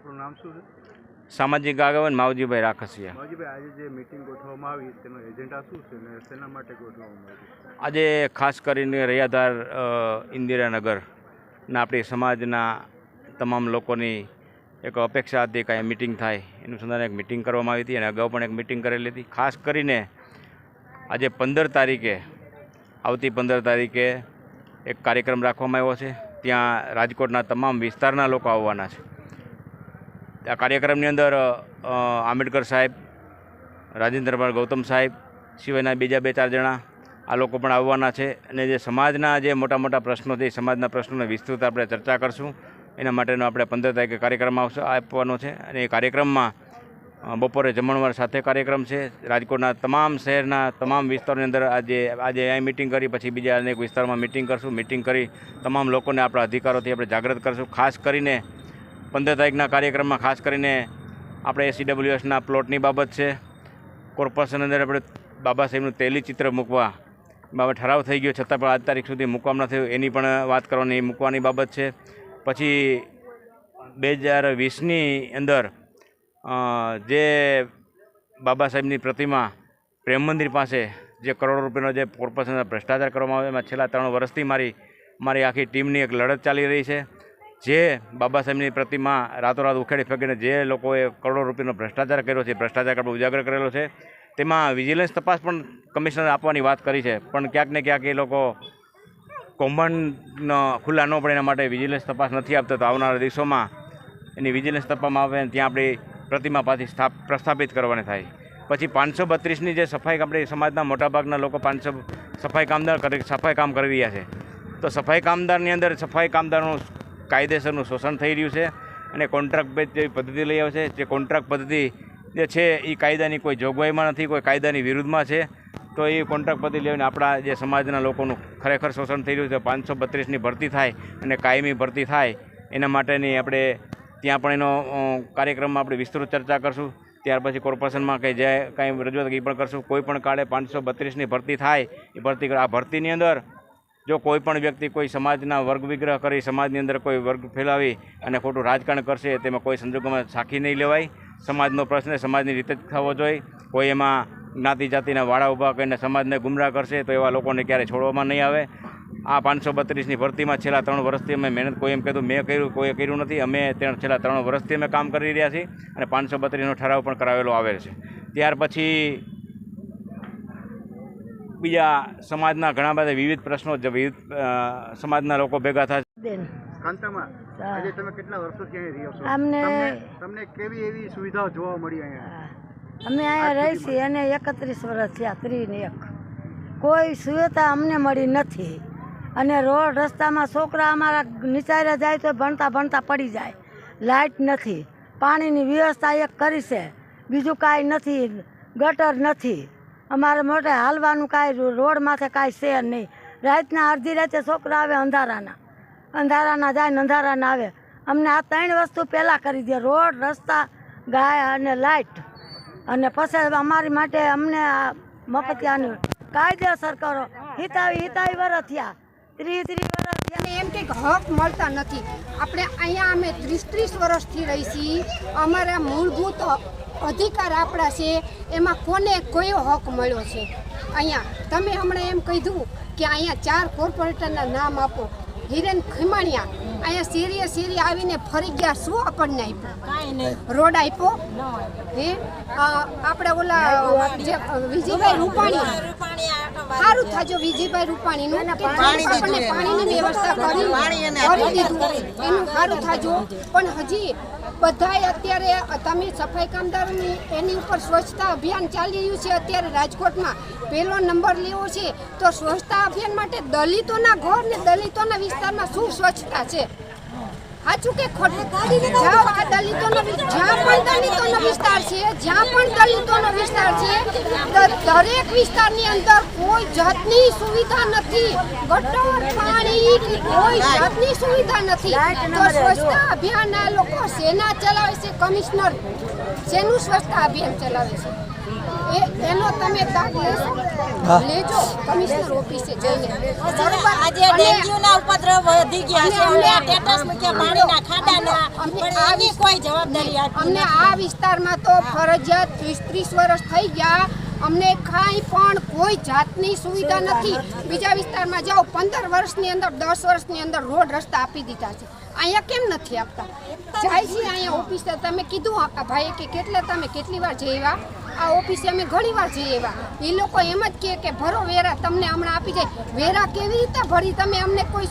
આપણું નામ શું છે? સામાજિક આગેવાન માવજીભાઈ રાખસિયા. માવજીભાઈ આજે જે મિટિંગ ગોઠવવામાં આવી તેનો એજન્ડા શું છે અને શેના માટે ગોઠવવામાં આવી આજે ખાસ કરીને રૈયાધાર ઇન્દિરાનગરના આપણી સમાજના તમામ લોકોની એક અપેક્ષા હતી કે મીટિંગ મિટિંગ થાય. એનું સંદર્ભે એક મિટિંગ કરવામાં આવી હતી અને અગાઉ પણ એક મિટિંગ કરેલી હતી. ખાસ કરીને આજે પંદર તારીખે આવતી પંદર તારીખે એક કાર્યક્રમ રાખવામાં આવ્યો છે. ત્યાં રાજકોટના તમામ વિસ્તારના લોકો આવવાના છે. આ કાર્યક્રમની અંદર આંબેડકર સાહેબ રાજેન્દ્રભાઈ ગૌતમ સાહેબ, સિવાયના બીજા બે ચાર જણા આ લોકો પણ આવવાના છે. અને જે સમાજના જે મોટા મોટા પ્રશ્નો છે, એ સમાજના પ્રશ્નોને વિસ્તૃત આપણે ચર્ચા કરશું. એના માટેનો આપણે પંદર તારીખે કાર્યક્રમ આવશે આપવાનો છે. અને એ કાર્યક્રમમાં બપોરે જમણવાર સાથે કાર્યક્રમ છે. રાજકોટના તમામ શહેરના તમામ વિસ્તારોની અંદર આજે આજે અહીં મિટિંગ કરી, પછી બીજા અનેક વિસ્તારમાં મિટિંગ કરશું. મિટિંગ કરી તમામ લોકોને આપણા અધિકારોથી આપણે જાગૃત કરશું. ખાસ કરીને પંદર તારીખના કાર્યક્રમમાં ખાસ કરીને આપણે એસીડબ્લ્યુએસના પ્લોટની બાબત છે. કોર્પોરેશન અંદર આપણે બાબા સાહેબનું તેલી ચિત્ર મૂકવા બાબત ઠરાવ થઈ ગયો. છતાં પણ આજ તારીખ સુધી મૂકવામાં ન થયું. એની પણ વાત કરવાની, મૂકવાની બાબત છે. પછી બે હજાર વીસની અંદર જે બાબા સાહેબની પ્રતિમા પ્રેમ મંદિર પાસે જે કરોડો રૂપિયાનો જે કોર્પોરેશનના ભ્રષ્ટાચાર કરવામાં આવ્યો, એમાં છેલ્લા ત્રણ વર્ષથી મારી મારી આખી ટીમની એક લડત ચાલી રહી છે. જે બાબા સાહેબની પ્રતિમા રાતોરાત ઉખેડી ફેંકીને જે લોકોએ કરોડો રૂપિયાનો ભ્રષ્ટાચાર કર્યો છે, ભ્રષ્ટાચાર આપણે ઉજાગર કરેલો છે, તેમાં વિજિલન્સ તપાસ પણ કમિશનર આપવાની વાત કરી છે. પણ ક્યાંક ને ક્યાંક એ લોકો કૌભાંડ ખુલ્લા ન પડે એના માટે વિજિલન્સ તપાસ નથી આપતા. તો આવનારા દિવસોમાં એની વિજિલન્સ તપાસમાં આવે ત્યાં આપણી પ્રતિમા પાછી સ્થાપ, પ્રસ્થાપિત કરવાની થાય. પછી પાંચસો બત્રીસની જે સફાઈ આપણે સમાજના મોટાભાગના લોકો પાંચસો સફાઈ કામદાર કરી, સફાઈ કામ કરી રહ્યા છે. તો સફાઈ કામદારની અંદર સફાઈ કામદારનું કાયદેસરનું શોષણ થઈ રહ્યું છે અને કોન્ટ્રાક્ટ બેઝ જેવી પદ્ધતિ લઈ આવે છે, જે કોન્ટ્રાક્ટ પદ્ધતિ જે છે એ કાયદાની કોઈ જોગવાઈમાં નથી, કોઈ કાયદાની વિરુદ્ધમાં છે. તો એ કોન્ટ્રાક્ટ પદ્ધતિ લઈને આપણા જે સમાજના લોકોનું ખરેખર શોષણ થઈ રહ્યું છે. પાંચસો બત્રીસની ભરતી થાય અને કાયમી ભરતી થાય, એના માટેની આપણે ત્યાં પણ એનો કાર્યક્રમમાં આપણે વિસ્તૃત ચર્ચા કરશું. ત્યાર પછી કોર્પોરેશનમાં કંઈ જે, કાંઈ રજૂઆત એ પણ કરશું. કોઈ પણ કાળે પાંચસો બત્રીસની ભરતી થાય, એ ભરતી, આ ભરતીની અંદર જો કોઈ પણ વ્યક્તિ કોઈ સમાજના વર્ગ વિગ્રહ કરી સમાજની અંદર કોઈ વર્ગ ફેલાવી અને ખોટું રાજકારણ કરશે, તેમાં કોઈ સંજોગોમાં સાખી નહીં લેવાય. સમાજનો પ્રશ્ન સમાજની રીતે જ થવો જોઈએ. કોઈ એમાં જ્ઞાતિ જાતિના વાળા ઊભા કરીને સમાજને ગુમરાહ કરશે, તો એવા લોકોને ક્યારેય છોડવામાં નહીં આવે. આ પાંચસો બત્રીસની ભરતીમાં છેલ્લા ત્રણ વર્ષથી અમે મહેનત, કોઈ એમ કીધું મેં કર્યું કોઈએ કર્યું નથી. અમે છેલ્લા ત્રણ વર્ષથી અમે કામ કરી રહ્યા છીએ અને પાંચસો બત્રીસનો ઠરાવ પણ કરાવેલો આવેલ છે. ત્યાર પછી બીજા સમાજના ઘણા બધા વિવિધ પ્રશ્નો જે વિવિધ સમાજના લોકો ભેગા થાય બેન. કાંતામાં હા. આજે તમે કેટલા વર્ષોથી અહીં રહ્યો છો? અમને- તમને તમને કેવી એવી સુવિધાઓ જોવા મળી અહીંયા? અમે અહીંયા રહી છીએ અને એકત્રીસ વર્ષ થયા ત્રીને એક. કોઈ સુવિધા અમને મળી નથી. અને રોડ રસ્તામાં છોકરા અમારા નિચારે જાય તો ભણતા ભણતા પડી જાય. લાઇટ નથી. પાણીની વ્યવસ્થા એક કરી છે. બીજું કાંઈ નથી. ગટર નથી. અમારે મોટે હાલવાનું કાંઈ રોડ માથે કાંઈ છે નહીં. રાતના અડધી રાતે છોકરા આવે અંધારાના. અંધારાના જાય ને અંધારાના આવે. અમને આ ત્રણ વસ્તુ પહેલાં કરી દે. રોડ, રસ્તા, ગાય અને લાઇટ અને પછી અમારી માટે અમને આ મફતિયાની કાયદેસર કરો. હિતાવી હિતાવી વરસ થયા. ત્રીસ ત્રીસ થયા અને એમ કંઈક હક મળતા નથી. આપણે અહીંયા અમે ત્રીસ ત્રીસ વર્ષથી રહી છીએ. અમારા મૂળભૂત અધિકાર આપણા છે. એમાં કોને કયો હક મળ્યો છે? અહીંયા તમે હમણાં એમ કીધું કે અહીંયા ચાર કોર્પોરેટરના નામ આપો. હિરેન ખીમાણિયા અહીંયા શેરીએ શેરી આવીને ફરી ગયા શું આપણને આપ્યું? રોડ આપ્યો? હે? આપણે ઓલા વિજયભાઈ રૂપાણી સારું થાજો વિજયભાઈ રૂપાણીનું. આપણને પાણીની વ્યવસ્થા કરી કરી દીધું. એનું સારું થાજો. પણ હજી બધાય અત્યારે તમે સફાઈ કામદારોની એની ઉપર સ્વચ્છતા અભિયાન ચાલી રહ્યું છે. અત્યારે રાજકોટમાં પહેલો નંબર લેવો છે. તો સ્વચ્છતા અભિયાન માટે દલિતોના ઘર ને દલિતોના વિસ્તારમાં શું સ્વચ્છતા છે? સાચું કે ખોટું? જાઓ આ દલિતોનો જ્યાં પણ દલિતોનો વિસ્તાર છે જ્યાં પણ દલિતોનો વિસ્તાર છે દરેક વિસ્તારની અંદર કોઈ જાતની સુવિધા નથી. ગટર પાણી કોઈ જાતની સુવિધા નથી. તો સ્વચ્છતા અભિયાન લોકો સેના ચલાવે છે? કમિશનર શેનું સ્વચ્છતા અભિયાન ચલાવે છે? એ એનો તમે દાગ લેશો? લેજો કમિશનર ઓફિસે જઈને. આજે ડેન્ગ્યુના ઉપદ્રવ વધી ગયા છે અને અને ટેટસ મૂક્યા પાણીના ખાડાના અમને પણ આ એની કોઈ જવાબદારી અમને આ વિસ્તારમાં તો ફરજિયાત ત્રીસ ત્રીસ વર્ષ થઈ ગયા. અમને કાંઈ પણ કોઈ જાતની સુવિધા નથી. બીજા વિસ્તારમાં જાઓ પંદર વર્ષની અંદર દસ વર્ષની અંદર રોડ રસ્તા આપી દીધા છે. અહીંયા કેમ નથી આપતા? જાય છે અહીંયા ઓફિસે. તમે કીધું આ ભાઈએ કે કેટલા તમે કેટલી વાર જઈવા આ ઓફિસે અમે ઘણી વાર જઈ આવ્યા. એ લોકો એમ જ કહે કે ભરો વેરા તમને હમણાં આપી જાય. વેરા કેવી રીતે ભરી તમે? અમને કોઈ